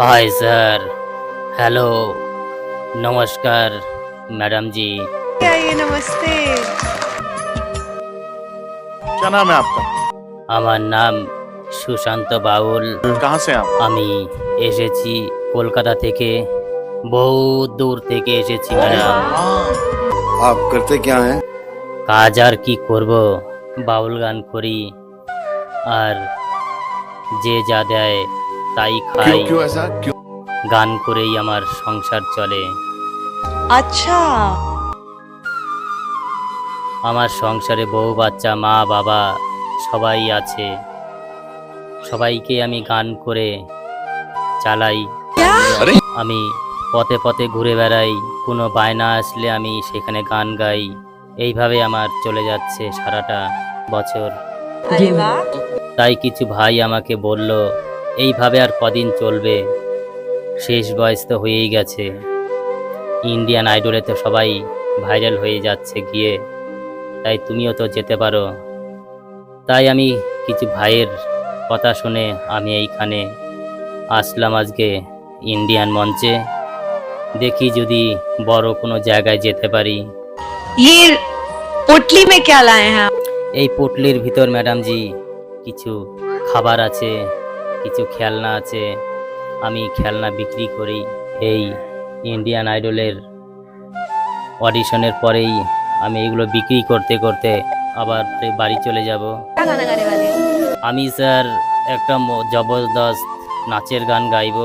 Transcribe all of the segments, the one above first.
High sir hello নমস্কার madam জি क्या ये नमस्ते क्या नाम है आपका আমার नाम সুশান্ত বাউল कहाँ से हैं आप আমি এসেছি কলকাতা থেকে বহু দূর থেকে এসেছি ম্যাডাম आप करते क्या हैं কাজ আর কি করব বাউল গান করি আর যে যা দেয় তাই খাই। গান করেই আমার সংসার চলে। আচ্ছা। আমার সংসারে বউ বাচ্চা মা বাবা সবাই আছে। সবাইকে আমি গান করে চালাই। আমি পথে পথে ঘুরে বেড়াই। কোনো বায়না আসলে আমি সেখানে গান গাই। এইভাবে আমার চলে যাচ্ছে সারাটা বছর। তাই কিছু ভাই আমাকে বলল এইভাবে আর কদিন চলবে? শেষ বয়স তো হয়েই গেছে। ইন্ডিয়ান আইডলে তো সবাই ভাইরাল হয়ে যাচ্ছে গিয়ে। তাই তুমিও তো যেতে পারো। তাই আমি কিছু ভাইয়ের কথা শুনে আমি এইখানে আসলাম আজকে ইন্ডিয়ান মঞ্চে। দেখি যদি বড় কোনো জায়গায় যেতে পারি। পটলি মে কে এই পটলির ভিতর ম্যাডাম জি কিছু খাবার আছে। কিছু খেলনা আছে। আমি খেলনা বিক্রি করি। এই ইন্ডিয়ান আইডলের অডিশনের পরেই আমি এগুলো বিক্রি করতে করতে আবার বাড়ি চলে যাব। আমি স্যার একটা জবরদস্ত নাচের গান গাইব।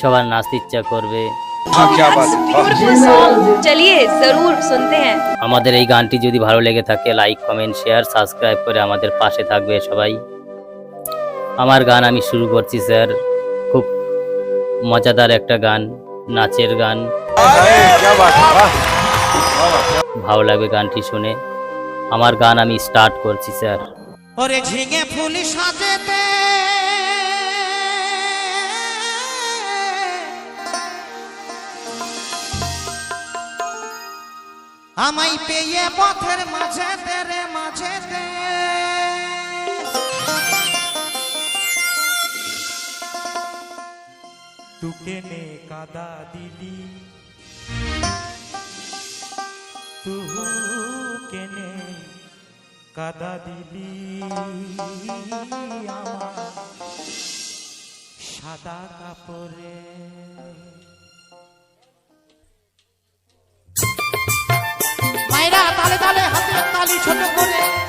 সবার নাচতে ইচ্ছা করবে। আমাদের এই গানটি যদি ভালো লেগে থাকে লাইক কমেন্ট শেয়ার সাবস্ক্রাইব করে আমাদের পাশে থাকবে সবাই। আমার গান আমি শুরু করছি, স্যার। খুব মজাদার একটা গান, নাচের গান। ভালো লাগবে গানটি শুনে। আমার গান আমি স্টার্ট করছি, স্যার। ওরে ঝিঙে ফুল সাজেতে। আমায় পেয়ে পথের মাঝে রে মাঝে তুকে নে কাদা দিলি। তুহু কেনে কাদা দিলি আমার সাদা কাপড়ে। মায়েরা, তালে তালে হাতের তালি ছোট করে।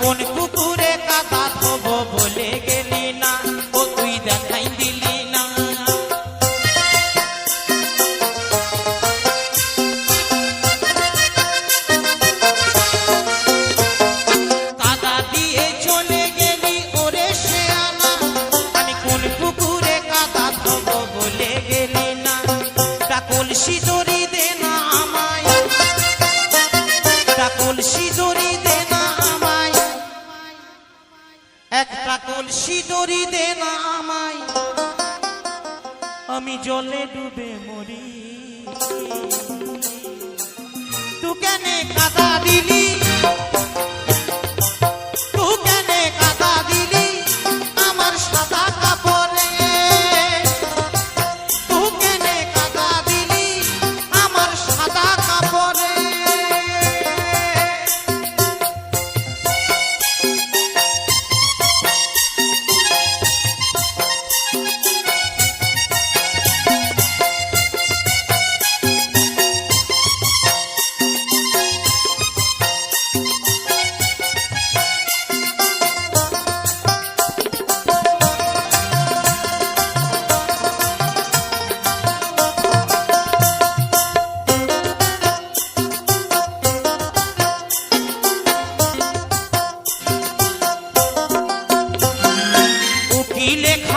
কোন পুকুরে আমি জলে ডুবে মরি। তু কেন কাদা দিলি?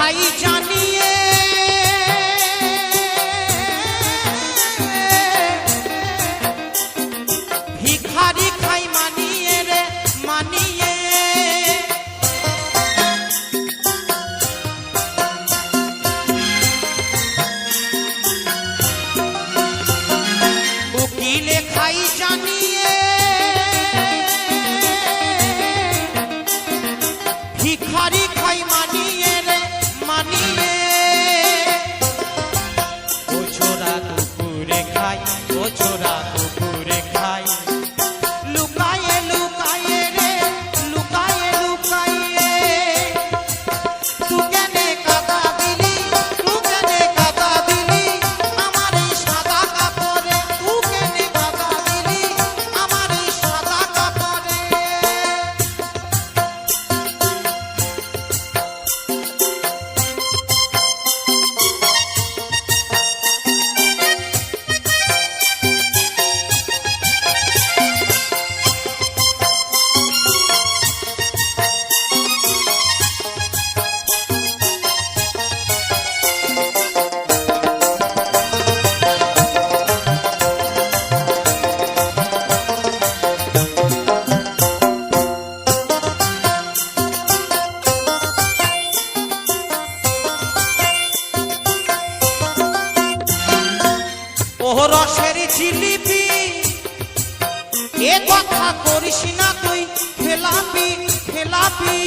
आई जानी এ কথা করিস না তুই খেলাপি খেলাপি